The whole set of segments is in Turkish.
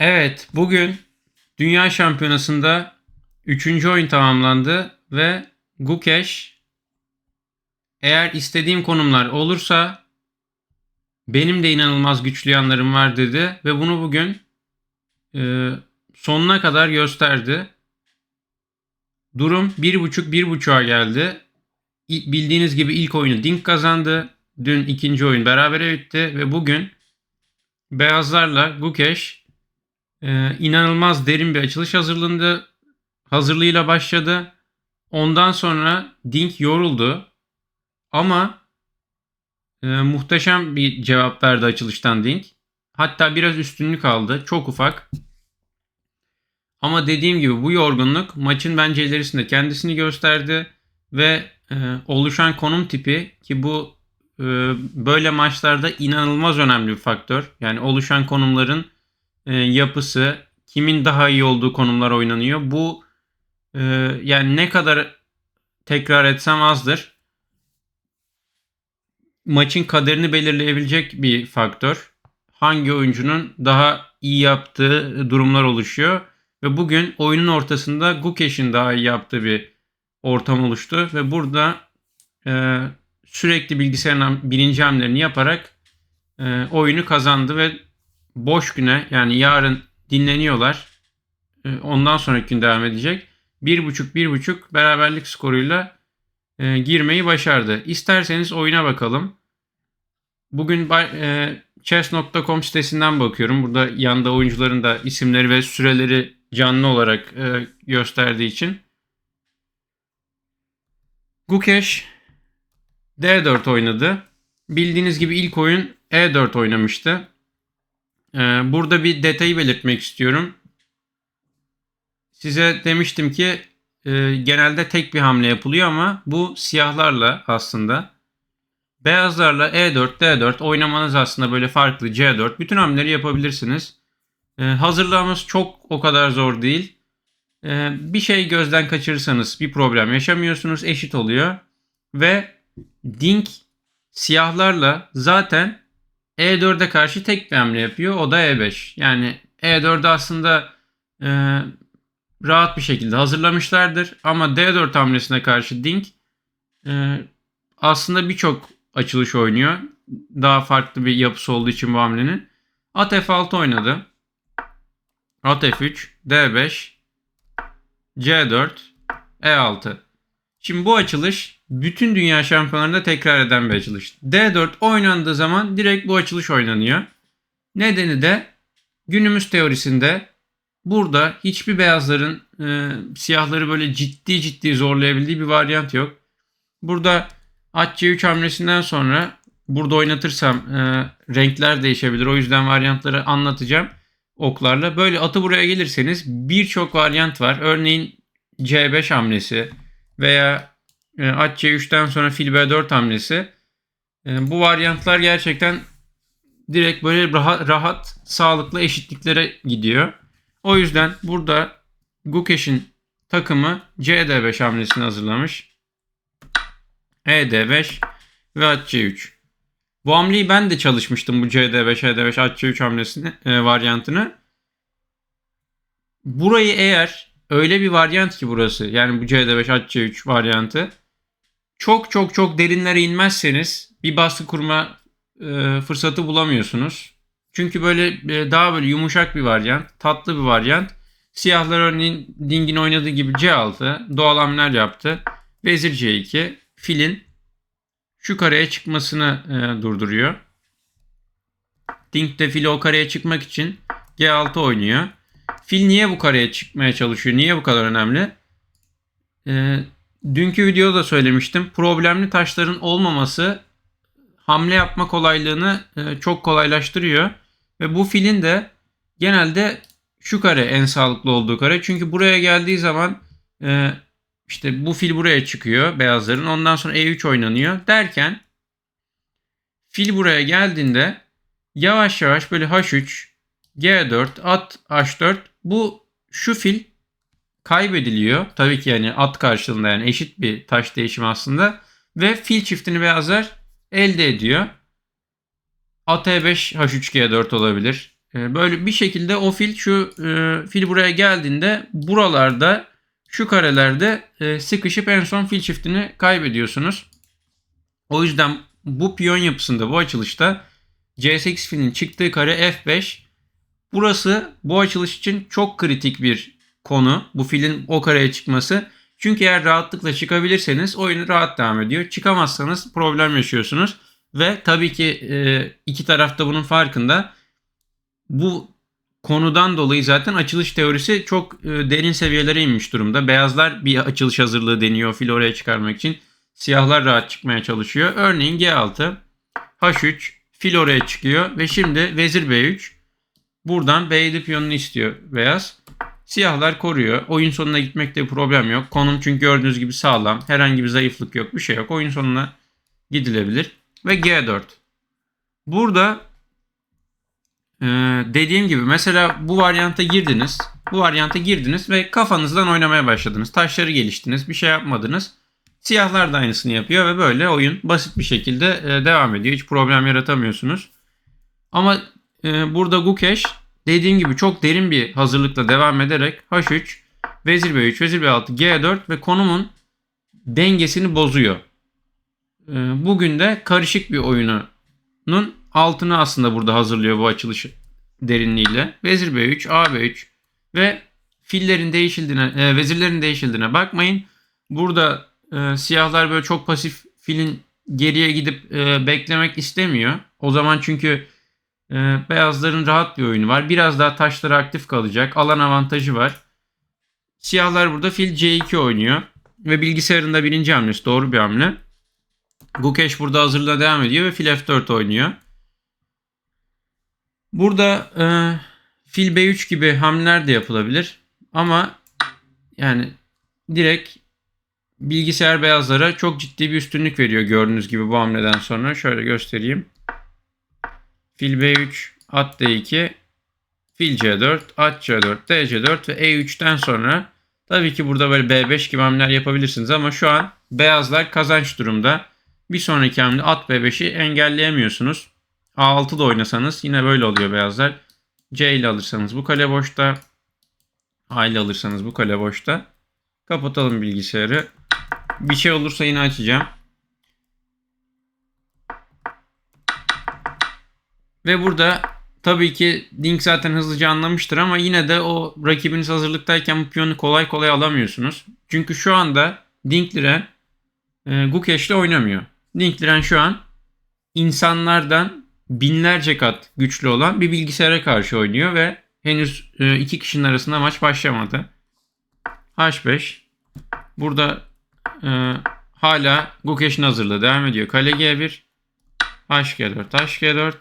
Evet, bugün Dünya Şampiyonası'nda 3. oyun tamamlandı ve Gukesh eğer istediğim konumlar olursa benim de inanılmaz güçlü yanlarım var dedi ve bunu bugün e, sonuna kadar gösterdi. Durum 1.5-1.5'a geldi. Bildiğiniz gibi ilk oyunu Dink kazandı. Dün ikinci oyun berabere bitti ve bugün Beyazlarla Gukesh e, inanılmaz derin bir açılış hazırlandı. Hazırlığıyla başladı. Ondan sonra Dink yoruldu. Ama e, muhteşem bir cevap verdi açılıştan Dink. Hatta biraz üstünlük aldı. Çok ufak. Ama dediğim gibi bu yorgunluk maçın bence ilerisinde kendisini gösterdi ve e, oluşan konum tipi ki bu e, böyle maçlarda inanılmaz önemli bir faktör. Yani oluşan konumların e, yapısı, kimin daha iyi olduğu konumlar oynanıyor. Bu e, yani ne kadar tekrar etsem azdır. Maçın kaderini belirleyebilecek bir faktör. Hangi oyuncunun daha iyi yaptığı durumlar oluşuyor. Ve bugün oyunun ortasında Gukesh'in daha iyi yaptığı bir ortam oluştu. Ve burada e, sürekli bilgisayarın birinci hamlelerini yaparak e, oyunu kazandı ve boş güne yani yarın dinleniyorlar. E, ondan sonraki gün devam edecek. 1.5-1.5 beraberlik skoruyla e, girmeyi başardı. İsterseniz oyuna bakalım. Bugün e, chess.com sitesinden bakıyorum. Burada yanda oyuncuların da isimleri ve süreleri canlı olarak e, gösterdiği için. Gukesh D4 oynadı. Bildiğiniz gibi ilk oyun E4 oynamıştı. Ee, burada bir detayı belirtmek istiyorum. Size demiştim ki e, genelde tek bir hamle yapılıyor ama bu siyahlarla aslında. Beyazlarla E E4, D4 oynamanız aslında böyle farklı C4. Bütün hamleleri yapabilirsiniz. Ee, hazırlamamız çok o kadar zor değil. Ee, bir şey gözden kaçırırsanız bir problem yaşamıyorsunuz. Eşit oluyor. Ve Dink siyahlarla zaten E4'e karşı tek bir hamle yapıyor. O da E5. Yani E4'ü aslında e, rahat bir şekilde hazırlamışlardır. Ama D4 hamlesine karşı Dink e, aslında birçok açılış oynuyor. Daha farklı bir yapısı olduğu için bu hamlenin. At F6 oynadı. At F3, D5, C4, E6. Şimdi bu açılış bütün dünya şampiyonlarında tekrar eden bir açılış. D4 oynandığı zaman direkt bu açılış oynanıyor. Nedeni de günümüz teorisinde burada hiçbir beyazların e, siyahları böyle ciddi ciddi zorlayabildiği bir varyant yok. Burada at C3 hamlesinden sonra burada oynatırsam e, renkler değişebilir. O yüzden varyantları anlatacağım oklarla. Böyle atı buraya gelirseniz birçok varyant var. Örneğin C5 hamlesi veya at C3'ten sonra fil B4 hamlesi. E, bu varyantlar gerçekten direkt böyle rahat, rahat sağlıklı eşitliklere gidiyor. O yüzden burada Gukesh'in takımı CD5 hamlesini hazırlamış. ED5 ve at C3. Bu hamleyi ben de çalışmıştım bu CD5, ED5, at C3 hamlesini, e, varyantını. Burayı eğer öyle bir varyant ki burası yani bu CD5, at C3 varyantı çok çok çok derinlere inmezseniz bir baskı kurma e, fırsatı bulamıyorsunuz. Çünkü böyle e, daha böyle yumuşak bir varyant, tatlı bir varyant. Siyahlar örneğin Ding'in oynadığı gibi C6 doğal hamleler yaptı. Vezir C2 filin şu kareye çıkmasını e, durduruyor. Ding de fili o kareye çıkmak için G6 oynuyor. Fil niye bu kareye çıkmaya çalışıyor? Niye bu kadar önemli? E, dünkü videoda da söylemiştim. Problemli taşların olmaması hamle yapma kolaylığını e, çok kolaylaştırıyor. Ve bu filin de genelde şu kare en sağlıklı olduğu kare. Çünkü buraya geldiği zaman e, işte bu fil buraya çıkıyor beyazların. Ondan sonra E3 oynanıyor derken fil buraya geldiğinde yavaş yavaş böyle H3, G4, at H4 bu şu fil kaybediliyor. Tabii ki yani at karşılığında yani eşit bir taş değişimi aslında. Ve fil çiftini beyazlar elde ediyor. At E5 H3 G4 olabilir. E, böyle bir şekilde o fil şu e, fil buraya geldiğinde buralarda şu karelerde e, sıkışıp en son fil çiftini kaybediyorsunuz. O yüzden bu piyon yapısında bu açılışta C8 filin çıktığı kare F5 burası bu açılış için çok kritik bir konu. Bu filin o kareye çıkması. Çünkü eğer rahatlıkla çıkabilirseniz oyun rahat devam ediyor. Çıkamazsanız problem yaşıyorsunuz. Ve tabii ki e, iki tarafta bunun farkında. Bu konudan dolayı zaten açılış teorisi çok e, derin seviyelere inmiş durumda. Beyazlar bir açılış hazırlığı deniyor fil oraya çıkarmak için. Siyahlar rahat çıkmaya çalışıyor. Örneğin G6, H3, fil oraya çıkıyor ve şimdi vezir B3. Buradan B7 piyonunu istiyor beyaz. Siyahlar koruyor. Oyun sonuna gitmekte problem yok. Konum çünkü gördüğünüz gibi sağlam. Herhangi bir zayıflık yok. Bir şey yok. Oyun sonuna gidilebilir. Ve G4. Burada ee, dediğim gibi mesela bu varyanta girdiniz. Bu varyanta girdiniz ve kafanızdan oynamaya başladınız. Taşları geliştiniz. Bir şey yapmadınız. Siyahlar da aynısını yapıyor ve böyle oyun basit bir şekilde e, devam ediyor. Hiç problem yaratamıyorsunuz. Ama e, burada Gukesh dediğim gibi çok derin bir hazırlıkla devam ederek H3, Vezir B3, Vezir B6, G4 ve konumun dengesini bozuyor. E, bugün de karışık bir oyunun altını aslında burada hazırlıyor bu açılış derinliğiyle. Vezir B3, A B3 ve fillerin değişildiğine, e, vezirlerin değişildiğine bakmayın. Burada e, siyahlar böyle çok pasif filin geriye gidip e, beklemek istemiyor. O zaman çünkü e, beyazların rahat bir oyunu var. Biraz daha taşları aktif kalacak. Alan avantajı var. Siyahlar burada fil C2 oynuyor. Ve bilgisayarında birinci hamlesi doğru bir hamle. Gukesh burada hazırlığa devam ediyor ve fil F4 oynuyor. Burada e, fil B3 gibi hamleler de yapılabilir. Ama yani direkt bilgisayar beyazlara çok ciddi bir üstünlük veriyor gördüğünüz gibi bu hamleden sonra. Şöyle göstereyim. Fil B3, at D2, fil C4, at C4, D C4 ve E3'ten sonra tabii ki burada böyle B5 gibi hamleler yapabilirsiniz ama şu an beyazlar kazanç durumda. Bir sonraki hamle at B5'i engelleyemiyorsunuz. A6 da oynasanız yine böyle oluyor beyazlar. C ile alırsanız bu kale boşta. A ile alırsanız bu kale boşta. Kapatalım bilgisayarı. Bir şey olursa yine açacağım. Ve burada tabii ki Dink zaten hızlıca anlamıştır ama yine de o rakibiniz hazırlıktayken bu piyonu kolay kolay alamıyorsunuz. Çünkü şu anda Dinkliren e, Gukesh ile oynamıyor. Dinkliren şu an insanlardan binlerce kat güçlü olan bir bilgisayara karşı oynuyor ve henüz e, iki kişinin arasında maç başlamadı. H5 burada e, hala Gukesh'in hazırlığı devam ediyor. Kale G1 HG4 HG4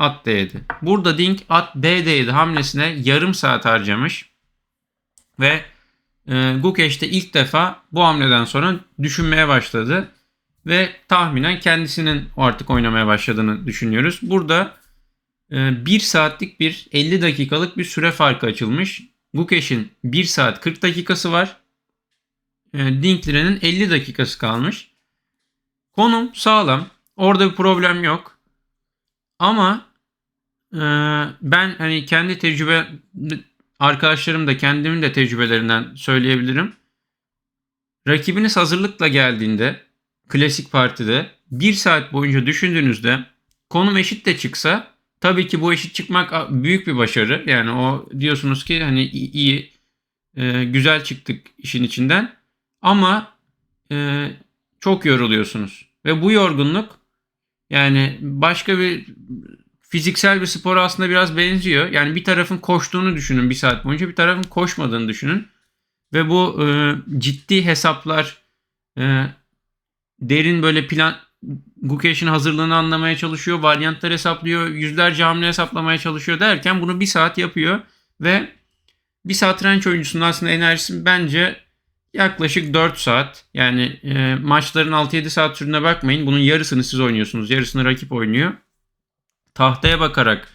at D7. Burada Dink at B7 hamlesine yarım saat harcamış ve e, Gukesh de ilk defa bu hamleden sonra düşünmeye başladı ve tahminen kendisinin artık oynamaya başladığını düşünüyoruz. Burada e, 1 saatlik bir 50 dakikalık bir süre farkı açılmış. Gukesh'in 1 saat 40 dakikası var. E, Dinklire'nin 50 dakikası kalmış. Konum sağlam. Orada bir problem yok. Ama ben hani kendi tecrübe arkadaşlarım da kendimin de tecrübelerinden söyleyebilirim. Rakibiniz hazırlıkla geldiğinde klasik partide bir saat boyunca düşündüğünüzde konum eşit de çıksa tabii ki bu eşit çıkmak büyük bir başarı. Yani o diyorsunuz ki hani iyi, e, güzel çıktık işin içinden ama e, çok yoruluyorsunuz. Ve bu yorgunluk yani başka bir fiziksel bir spor aslında biraz benziyor. Yani bir tarafın koştuğunu düşünün bir saat boyunca bir tarafın koşmadığını düşünün. Ve bu e, ciddi hesaplar e, derin böyle plan Gukesh'in hazırlığını anlamaya çalışıyor. Varyantlar hesaplıyor. Yüzlerce hamle hesaplamaya çalışıyor derken bunu bir saat yapıyor. Ve bir satranç oyuncusunun aslında enerjisi bence yaklaşık 4 saat. Yani e, maçların 6-7 saat sürüne bakmayın. Bunun yarısını siz oynuyorsunuz. Yarısını rakip oynuyor. Tahtaya bakarak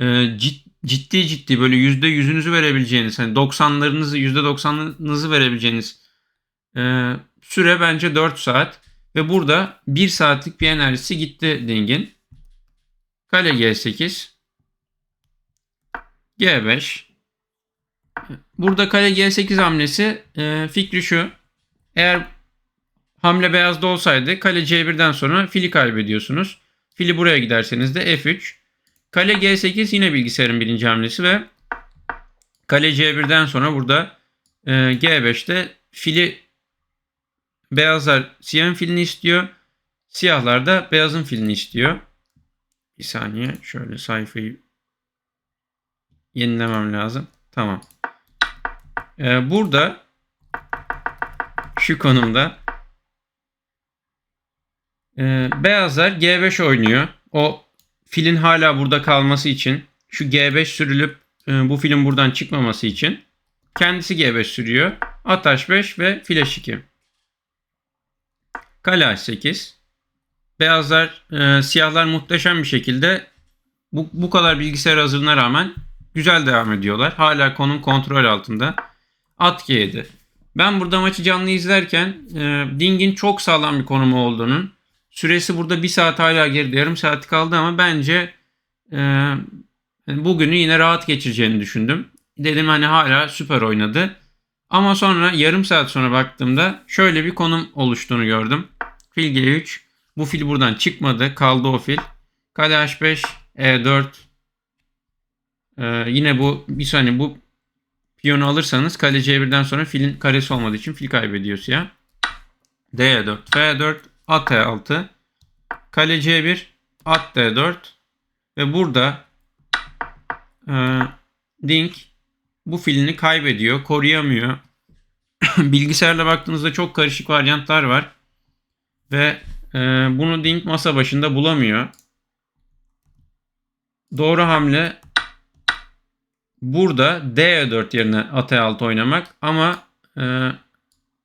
e, ciddi ciddi böyle %100'ünüzü verebileceğiniz, hani 90'larınızı %90'ınızı verebileceğiniz e, süre bence 4 saat. Ve burada 1 saatlik bir enerjisi gitti Ding'in. Kale G8. G5. Burada kale G8 hamlesi e, fikri şu. Eğer hamle beyazda olsaydı kale C1'den sonra fili kaybediyorsunuz. Fili buraya giderseniz de F3. Kale G8 yine bilgisayarın birinci hamlesi ve kale C1'den sonra burada e, G5'te fili beyazlar siyahın filini istiyor. Siyahlar da beyazın filini istiyor. Bir saniye şöyle sayfayı yenilemem lazım. Tamam. Ee, burada şu konumda e, beyazlar G5 oynuyor. O filin hala burada kalması için şu G5 sürülüp e, bu filin buradan çıkmaması için kendisi G5 sürüyor. At H5 ve fil H2. Kale H8. Beyazlar, e, siyahlar muhteşem bir şekilde bu, bu kadar bilgisayar hazırlığına rağmen güzel devam ediyorlar. Hala konum kontrol altında. At G7. Ben burada maçı canlı izlerken e, Ding'in çok sağlam bir konumu olduğunun süresi burada bir saat hala geride yarım saat kaldı ama bence e, bugünü yine rahat geçireceğini düşündüm. Dedim hani hala süper oynadı. Ama sonra yarım saat sonra baktığımda şöyle bir konum oluştuğunu gördüm. Fil G3. Bu fil buradan çıkmadı. Kaldı o fil. Kale H5, E4. Ee, yine bu bir saniye bu piyonu alırsanız kale C1'den sonra filin karesi olmadığı için fil kaybediyor siyah. D4, F4, at E6. Kale C1, at D4. Ve burada e, Dink bu filini kaybediyor. Koruyamıyor. Bilgisayarla baktığınızda çok karışık varyantlar var. Ve e, bunu Dink masa başında bulamıyor. Doğru hamle burada D4 yerine at E6 oynamak ama e,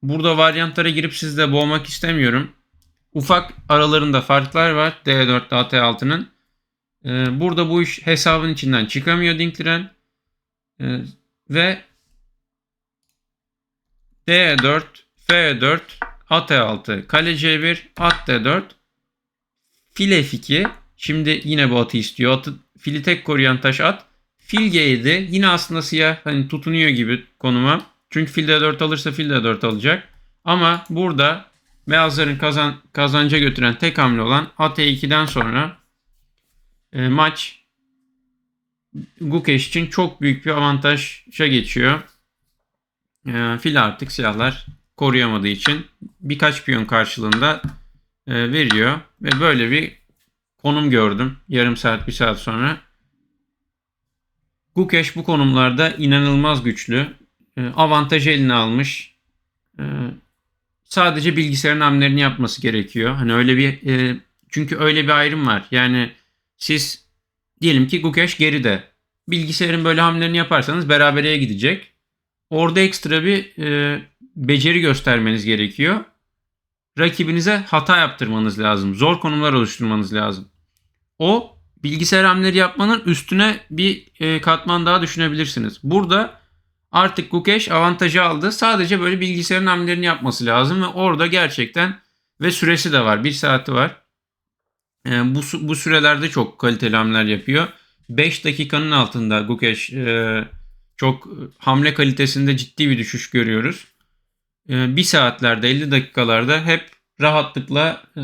burada varyantlara girip sizi de boğmak istemiyorum. Ufak aralarında farklar var D4 ile at E6'nın. E, burada bu iş hesabın içinden çıkamıyor Dinkliren. E, ve D4, F4, at E6, kale C1, at D4, fil F2. Şimdi yine bu atı istiyor. Atı, fili tek koruyan taş at. Fil G7 yine aslında siyah hani tutunuyor gibi konuma. Çünkü fil D4 alırsa fil D4 alacak. Ama burada beyazların kazan, kazanca götüren tek hamle olan at E2'den sonra e, maç Gukesh için çok büyük bir avantaja geçiyor. E, fil artık siyahlar koruyamadığı için birkaç piyon karşılığında e, veriyor. Ve böyle bir konum gördüm yarım saat bir saat sonra. Gukesh bu konumlarda inanılmaz güçlü. E, avantajı eline almış. E, sadece bilgisayarın hamlelerini yapması gerekiyor. Hani öyle bir e, çünkü öyle bir ayrım var. Yani siz diyelim ki Gukesh geride. Bilgisayarın böyle hamlelerini yaparsanız berabereye gidecek. Orada ekstra bir e, beceri göstermeniz gerekiyor. Rakibinize hata yaptırmanız lazım. Zor konumlar oluşturmanız lazım. O bilgisayar hamleleri yapmanın üstüne bir e, katman daha düşünebilirsiniz. Burada artık Gukesh avantajı aldı. Sadece böyle bilgisayarın hamlelerini yapması lazım ve orada gerçekten ve süresi de var. Bir saati var. E, bu, bu sürelerde çok kaliteli hamleler yapıyor. 5 dakikanın altında Gukesh e, çok hamle kalitesinde ciddi bir düşüş görüyoruz. E, bir saatlerde 50 dakikalarda hep rahatlıkla e,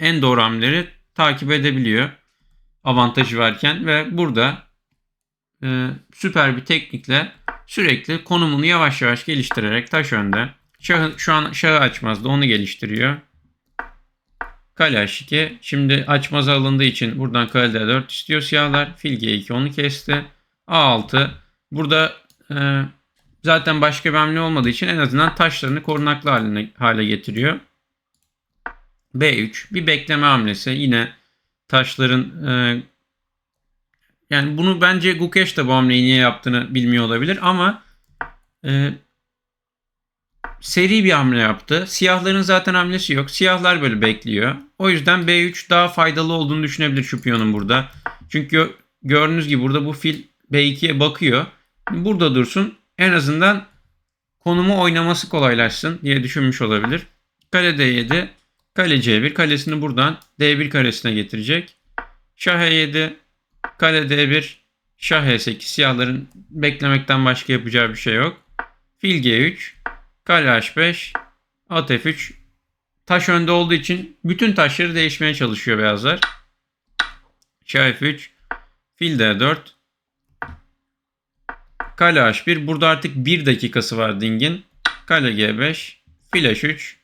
en doğru hamleleri takip edebiliyor avantajı varken ve burada e, süper bir teknikle sürekli konumunu yavaş yavaş geliştirerek taş önde. Şahı, şu an şahı açmazdı onu geliştiriyor. Kale H2. Şimdi açmaz alındığı için buradan kale D4 istiyor siyahlar. Fil G2 onu kesti. A6. Burada e, zaten başka bir hamle olmadığı için en azından taşlarını korunaklı haline, hale getiriyor. B3. Bir bekleme hamlesi. Yine taşların e, yani bunu bence Gukesh de bu hamleyi niye yaptığını bilmiyor olabilir ama e, seri bir hamle yaptı. Siyahların zaten hamlesi yok. Siyahlar böyle bekliyor. O yüzden B3 daha faydalı olduğunu düşünebilir şu piyonun burada. Çünkü gördüğünüz gibi burada bu fil B2'ye bakıyor. Burada dursun. En azından konumu oynaması kolaylaşsın diye düşünmüş olabilir. Kale D7, kale C1. Kalesini buradan D1 karesine getirecek. Şah E7, kale D1, Şah E8 siyahların beklemekten başka yapacağı bir şey yok. Fil G3, Kale H5, At F3. Taş önde olduğu için bütün taşları değişmeye çalışıyor beyazlar. Şah F3, Fil D4, Kale H1. Burada artık 1 dakikası var Ding'in. Kale G5, Fil H3.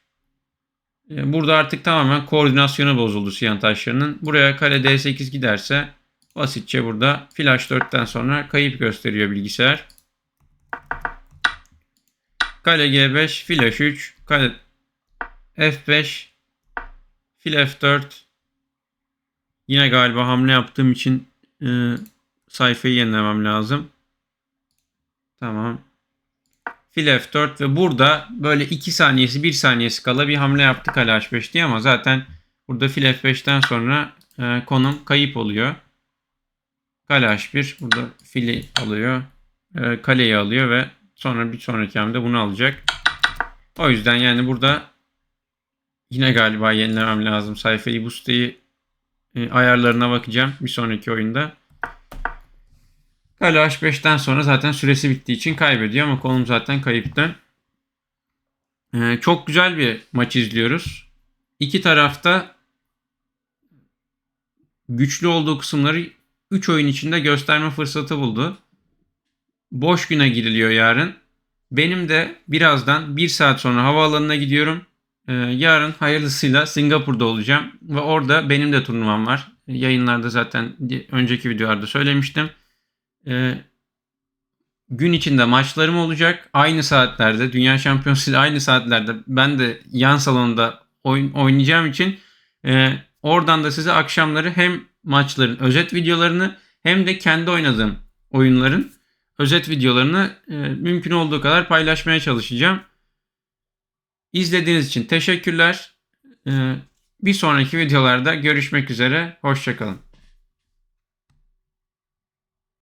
Ee, Burada artık tamamen koordinasyonu bozuldu siyah taşlarının. Buraya kale D8 giderse basitçe burada fil H4'ten sonra kayıp gösteriyor bilgisayar. Kale G5, fil H3, kale F5, fil F4. Yine galiba hamle yaptığım için e, sayfayı yenilemem lazım. Tamam. Fil F4 ve burada böyle 2 saniyesi 1 saniyesi kala bir hamle yaptı kale H5 diye ama zaten burada fil F5'ten sonra e, konum kayıp oluyor. Kale H1 burada fili alıyor. E, kaleyi alıyor ve sonra bir sonraki hamlede bunu alacak. O yüzden yani burada yine galiba yenilemem lazım sayfayı bu siteyi e, ayarlarına bakacağım bir sonraki oyunda. Kale H5'ten sonra zaten süresi bittiği için kaybediyor ama konum zaten kayıptı. Ee, çok güzel bir maç izliyoruz. İki tarafta güçlü olduğu kısımları 3 oyun içinde gösterme fırsatı buldu. Boş güne giriliyor yarın. Benim de birazdan bir saat sonra havaalanına gidiyorum. Ee, yarın hayırlısıyla Singapur'da olacağım. Ve orada benim de turnuvam var. Yayınlarda zaten önceki videolarda söylemiştim. Ee, gün içinde maçlarım olacak. Aynı saatlerde Dünya Şampiyonası ile aynı saatlerde ben de yan salonda oyun oynayacağım için e, oradan da size akşamları hem maçların özet videolarını hem de kendi oynadığım oyunların özet videolarını e, mümkün olduğu kadar paylaşmaya çalışacağım. İzlediğiniz için teşekkürler. E, bir sonraki videolarda görüşmek üzere. Hoşçakalın.